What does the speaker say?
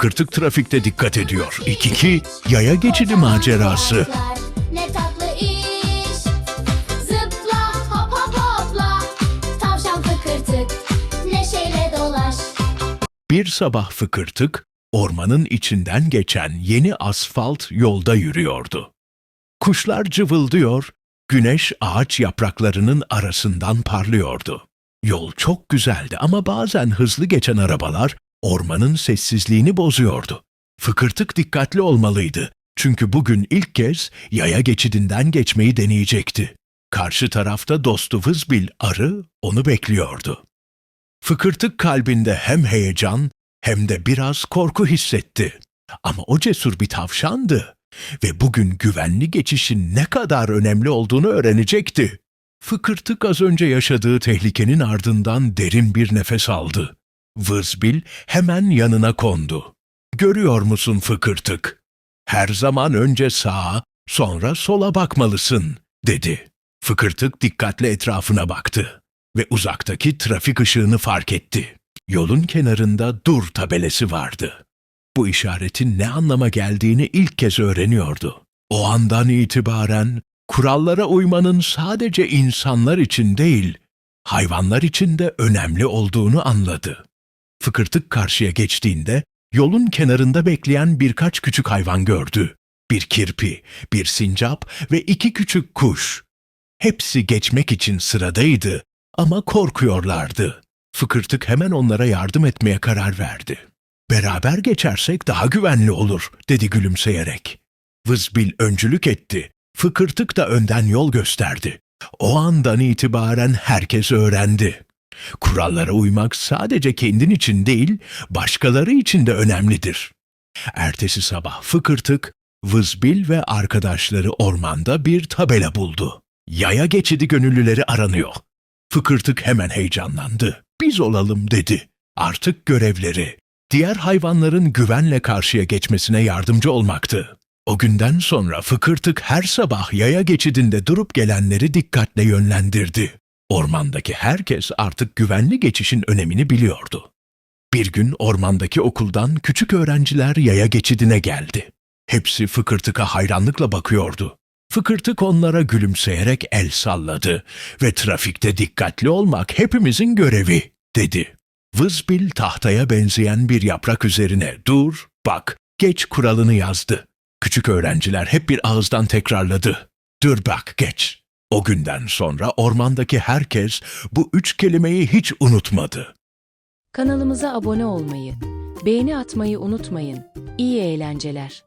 Fıkırtık trafikte dikkat ediyor. 2-2 yaya geçidi macerası. Ne tatlı iş Zıpla hop hop hopla Tavşan fıkırtık Neşeyle dolaş Bir sabah Fıkırtık ormanın içinden geçen yeni asfalt yolda yürüyordu. Kuşlar cıvıldıyor, güneş ağaç yapraklarının arasından parlıyordu. Yol çok güzeldi ama bazen hızlı geçen arabalar ormanın sessizliğini bozuyordu. Fıkırtık dikkatli olmalıydı. Çünkü bugün ilk kez yaya geçidinden geçmeyi deneyecekti. Karşı tarafta dostu Vızbil arı onu bekliyordu. Fıkırtık kalbinde hem heyecan hem de biraz korku hissetti. Ama o cesur bir tavşandı ve bugün güvenli geçişin ne kadar önemli olduğunu öğrenecekti. Fıkırtık az önce yaşadığı tehlikenin ardından derin bir nefes aldı. Vızbil hemen yanına kondu. Görüyor musun Fıkırtık? Her zaman önce sağa, sonra sola bakmalısın, dedi. Fıkırtık dikkatle etrafına baktı ve uzaktaki trafik ışığını fark etti. Yolun kenarında dur tabelası vardı. Bu işaretin ne anlama geldiğini ilk kez öğreniyordu. O andan itibaren kurallara uymanın sadece insanlar için değil, hayvanlar için de önemli olduğunu anladı. Fıkırtık karşıya geçtiğinde yolun kenarında bekleyen birkaç küçük hayvan gördü. Bir kirpi, bir sincap ve iki küçük kuş. Hepsi geçmek için sıradaydı ama korkuyorlardı. Fıkırtık hemen onlara yardım etmeye karar verdi. Beraber geçersek daha güvenli olur, dedi gülümseyerek. Vızbil öncülük etti. Fıkırtık da önden yol gösterdi. O andan itibaren herkes öğrendi. Kurallara uymak sadece kendin için değil, başkaları için de önemlidir. Ertesi sabah Fıkırtık, Vızbil ve arkadaşları ormanda bir tabela buldu. Yaya geçidi gönüllüleri aranıyor. Fıkırtık hemen heyecanlandı. Biz olalım dedi. Artık görevleri, diğer hayvanların güvenle karşıya geçmesine yardımcı olmaktı. O günden sonra Fıkırtık her sabah yaya geçidinde durup gelenleri dikkatle yönlendirdi. Ormandaki herkes artık güvenli geçişin önemini biliyordu. Bir gün ormandaki okuldan küçük öğrenciler yaya geçidine geldi. Hepsi Fıkırtık'a hayranlıkla bakıyordu. Fıkırtık onlara gülümseyerek el salladı ve trafikte dikkatli olmak hepimizin görevi, dedi. Vızbil tahtaya benzeyen bir yaprak üzerine dur, bak, geç kuralını yazdı. Küçük öğrenciler hep bir ağızdan tekrarladı. Dur bak geç. O günden sonra ormandaki herkes bu üç kelimeyi hiç unutmadı. Kanalımıza abone olmayı, beğeni atmayı unutmayın. İyi eğlenceler.